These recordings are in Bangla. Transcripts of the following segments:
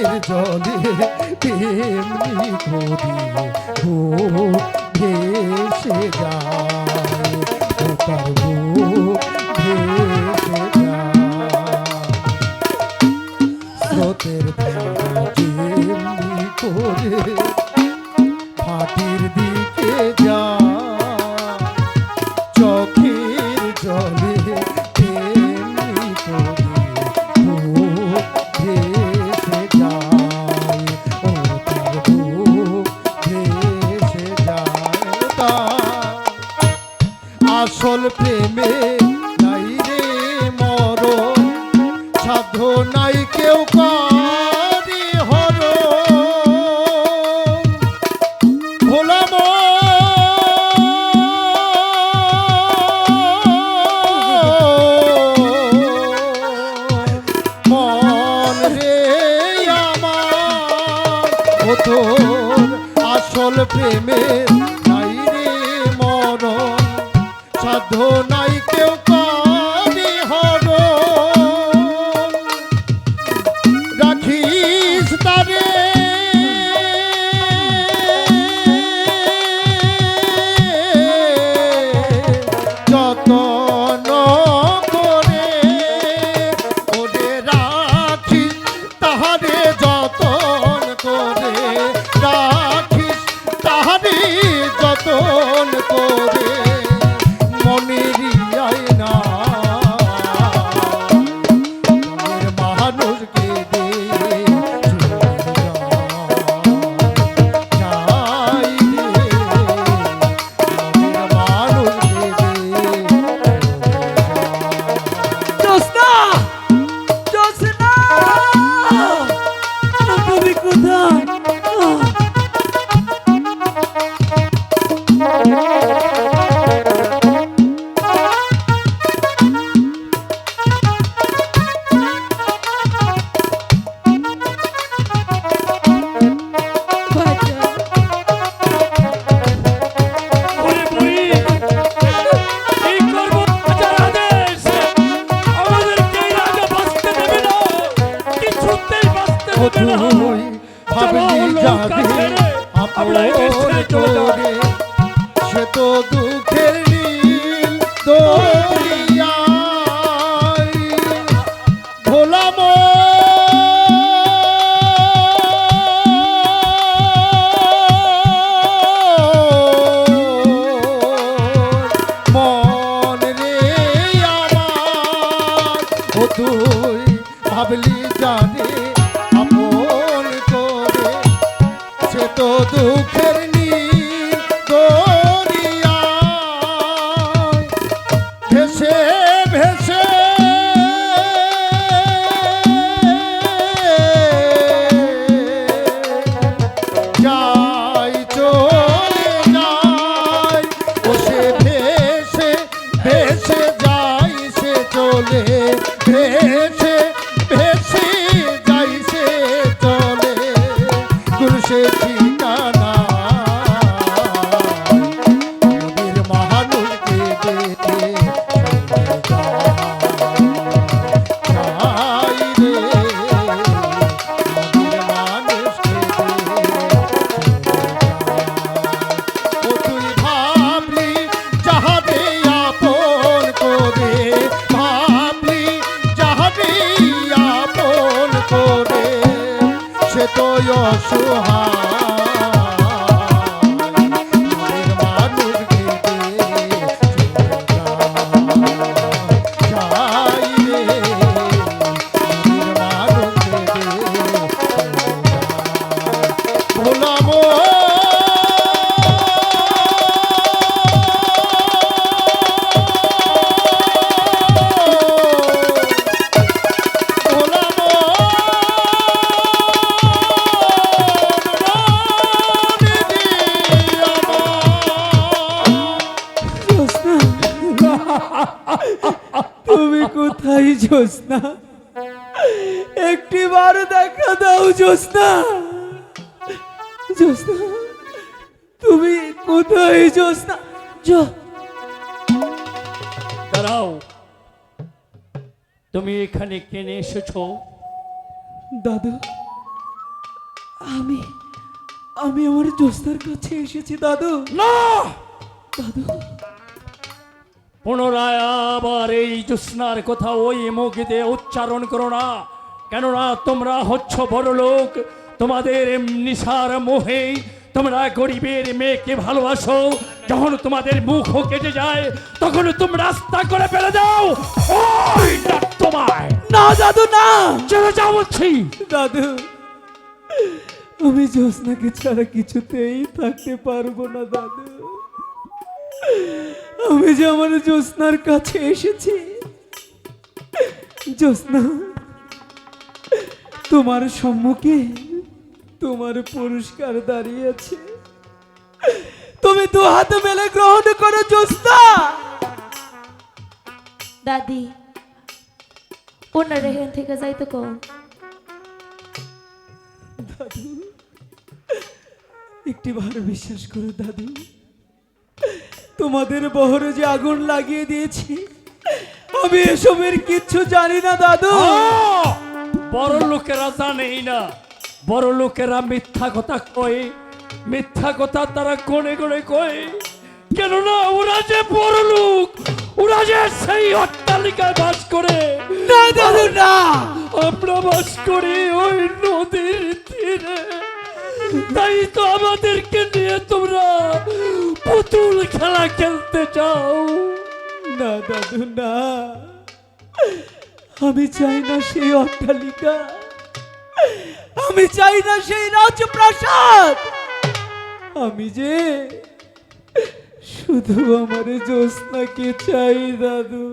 চোখের জলে তেমনি করি ও ভেসে যায় তার ভেসে স্রোতের তেমনি করে ফাটির দিকে যায়। সাধনা দুঃখের নীল দরিয়ায় ভোলাম মন রে আমার তুই ভাবলি জানে, আপন করে, সে তো দুঃখের জ্যোৎস্না। একটি বার দেখা দাও জ্যোৎস্না। জ্যোৎস্না তুমি কোথায় জ্যোৎস্না? জো দাঁড়াও। তুমি এখানে কেনে এসেছ? দাদু আমি আমি আমার জ্যোৎস্নার কাছে এসেছি দাদু। না! দাদু। পুনরায় আবার এই জ্যোৎস্নার কথা ওই মুখ দিয়ে উচ্চারণ করো না। কেননা তোমরা হচ্ছ বড় লোক তোমাদের নিশার মোহে তোমরা গরিবের মেয়েকে ভালোবাসো। যখন তোমাদের মুখ কেটে যায় তখন তুমি রাস্তা করে ফেলে দাও। ওই তোমায়। না দাদু না। চলে যাও বলছি। দাদু আমি জ্যোৎস্নাকে ছাড়া কিছুতেই থাকতে পারব না দাদু আমি যে আমার জ্যোৎস্নার কাছে এসেছি। জ্যোৎস্না তোমার সম্মুখে তোমার পুরস্কার দাঁড়িয়ে আছে তুমি দু হাতে মেলে গ্রহণ করো জ্যোৎস্না। দাদি ওনার এখান থেকে যাইতে কো দাদু একটি বার বিশ্বাস করো দাদু। তোমাদের বহরে যে আগুন লাগিয়ে দিয়েছি আমি এসবের কিচ্ছু জানি না দাদু! বড় লোকেরা জানেই না বড় লোকেরা মিথ্যা কথা কয়। মিথ্যা কথা তারা কোনে কোনে কয়। কেননা ওরা যে বড় লোক ওরা যে সেই অট্টালিকায় বাস করে। না দাদু না। আমরা বাস করি ওই নদীর তীরে। তাই তো আমাদেরকে নিয়ে তোমরা পুতুল খেলা খেলতে চাও না, দাদু, না। আমি চাই না সেই অট্টালিকা। আমি চাই না সেই রাজপ্রাসাদ। আমি যে শুধু আমার জ্যোৎস্নাকে চাই, দাদু।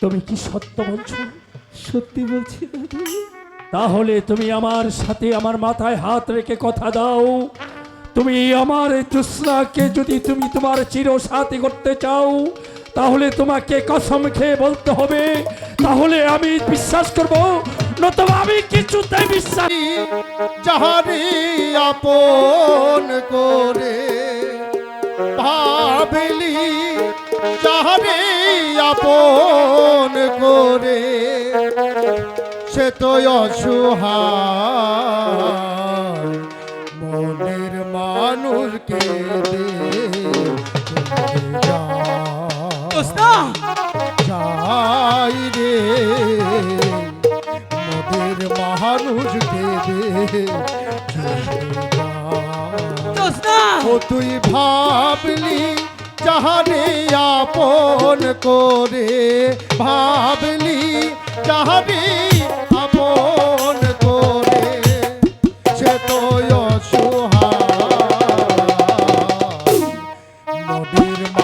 তুমি কি সত্য বলছো? সত্যি বলছি, দাদু। তাহলে তুমি আমার সাথে আমার মাথায় হাত রেখে কথা দাও। তুমি আমার তৃষ্ণাকে যদি তুমি তোমার চির সাথী করতে চাও, তাহলে তোমাকে কসম খেয়ে বলতে হবে, তাহলে আমি বিশ্বাস করব, নতুবা আমি কিছুতেই বিশ্বাস। যাহারি আপন করে ভাবলি যাহারি আপন করে সে তো অসহায়। মনের মানুষ কে যাই রে। দে চলে যা। জ্যোৎস্না ও তুই ভাবলি যাহারে আপন করে ভাবলি যাহারে No beat in my